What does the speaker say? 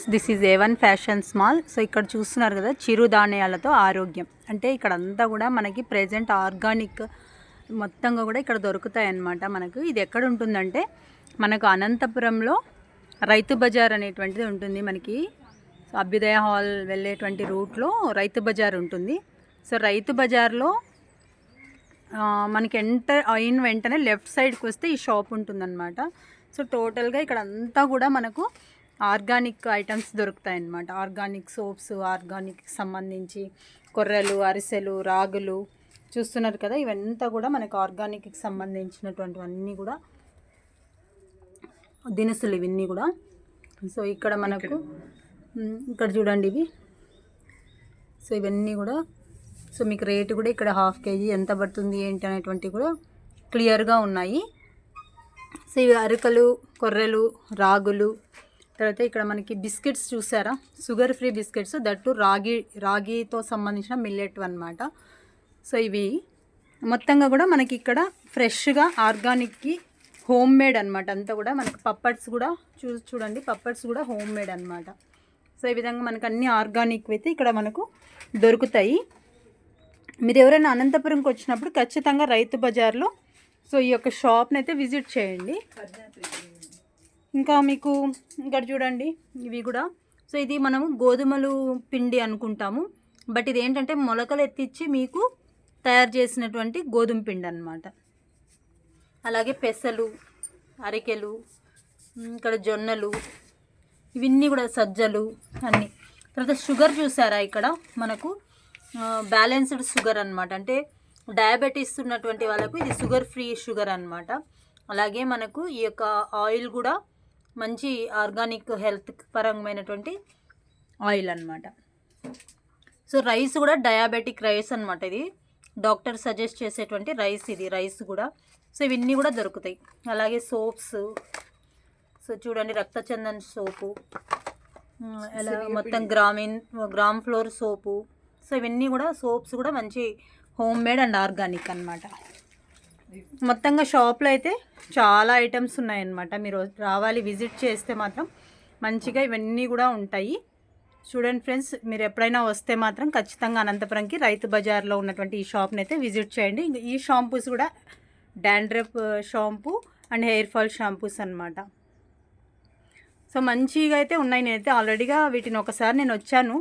Friends this is a one fashion small so ఇక్కడ చూస్తున్నారు కదా చిరుధాన్యాలతో ఆరోగ్యం. అంటే ఇక్కడ అంతా కూడా మనకి ప్రజెంట్ ఆర్గానిక్ మొత్తంగా కూడా ఇక్కడ దొరుకుతాయి అన్నమాట మనకు. ఇది ఎక్కడ ఉంటుందంటే మనకు అనంతపురంలో రైతు బజార్ అనేటువంటిది ఉంటుంది మనకి. అభ్యుదయ హాల్ వెళ్ళేటువంటి రూట్లో రైతు బజార్ ఉంటుంది. సో రైతు బజార్లో మనకి ఎంటర్ అయిన వెంటనే లెఫ్ట్ సైడ్కి వస్తే ఈ షాప్ ఉంటుందన్నమాట. సో టోటల్గా ఇక్కడ అంతా కూడా మనకు ఆర్గానిక్ ఐటమ్స్ దొరుకుతాయి అన్నమాట ఆర్గానిక్ సోప్స్ ఆర్గానిక్ సంబంధించి కొర్రలు అరిసెలు రాగులు చూస్తున్నారు కదా. ఇవంతా కూడా మనకు ఆర్గానిక్కి సంబంధించినటువంటివన్నీ కూడా దినుసులు ఇవన్నీ కూడా. సో ఇక్కడ మనకు ఇక్కడ చూడండి ఇవి. సో ఇవన్నీ కూడా సో మీకు రేటు కూడా ఇక్కడ హాఫ్ కేజీ ఎంత పడుతుంది ఏంటి అనేటువంటివి కూడా క్లియర్గా ఉన్నాయి. సో ఇవి అరికలు కొర్రెలు రాగులు తర్వాత ఇక్కడ మనకి బిస్కెట్స్ చూసారా? Sugar free biscuits. దట్టు రాగి రాగితో సంబంధించిన మిల్లెట్ అన్నమాట. సో ఇవి మొత్తంగా కూడా మనకి ఇక్కడ ఫ్రెష్గా ఆర్గానిక్కి హోమ్ మేడ్ అనమాట అంతా కూడా మనకి పప్పట్స్ కూడా చూ చూడండి పప్పట్స్ కూడా హోమ్ మేడ్ అనమాట సో ఈ విధంగా మనకు అన్ని ఆర్గానిక్ అయితే ఇక్కడ మనకు దొరుకుతాయి. మీరు ఎవరైనా అనంతపురంకి వచ్చినప్పుడు ఖచ్చితంగా రైతు బజార్లో సో ఈ యొక్క షాప్ని అయితే విజిట్ చేయండి. ఇంకా మీకు ఇక్కడ చూడండి ఇవి కూడా. సో ఇది మనము గోధుమలు పిండి అనుకుంటాము. బట్ ఇది ఏంటంటే మొలకలు ఎత్తిచ్చి మీకు తయారు చేసినటువంటి గోధుమ పిండి అన్నమాట. అలాగే పెసలు అరికెలు ఇక్కడ జొన్నలు ఇవన్నీ కూడా సజ్జలు అన్నీ. తర్వాత షుగర్ చూసారా ఇక్కడ? మనకు బ్యాలెన్స్డ్ షుగర్ అన్నమాట. అంటే డయాబెటీస్ ఉన్నటువంటి వాళ్ళకు ఇది షుగర్ ఫ్రీ షుగర్ అనమాట అలాగే మనకు ఈ యొక్క ఆయిల్ కూడా మంచి ఆర్గానిక్ హెల్త్ పరమైనటువంటి ఆయిల్ అన్నమాట. సో రైస్ కూడా డయాబెటిక్ రైస్ అన్నమాట ఇది. డాక్టర్ సజెస్ట్ చేసేటువంటి రైస్ ఇది రైస్ కూడా. సో ఇవన్నీ కూడా దొరుకుతాయి. అలాగే సోప్స్. సో చూడండి రక్తచందన్ సోపు. ఎలా మొత్తం గ్రామీన్ గ్రామ్ ఫ్లోర్ సోపు. సో ఇవన్నీ కూడా సోప్స్ కూడా మంచి హోమ్ మేడ్ అండ్ ఆర్గానిక్ అన్నమాట. మొత్తంగా షాప్లో అయితే చాలా ఐటమ్స్ ఉన్నాయన్నమాట. మీరు రావాలి విజిట్ చేస్తే మాత్రం మంచిగా ఇవన్నీ కూడా ఉంటాయి. చూడండి ఫ్రెండ్స్ మీరు ఎప్పుడైనా వస్తే మాత్రం ఖచ్చితంగా అనంతపురంకి రైతు బజార్లో ఉన్నటువంటి ఈ షాప్ని అయితే విజిట్ చేయండి. ఇంకా ఈ షాంపూస్ కూడా dandruff shampoo and hair fall shampoos అనమాట సో మంచిగా అయితే ఉన్నాయి. నేనైతే ఆల్రెడీగా వీటిని ఒకసారి నేను వచ్చాను.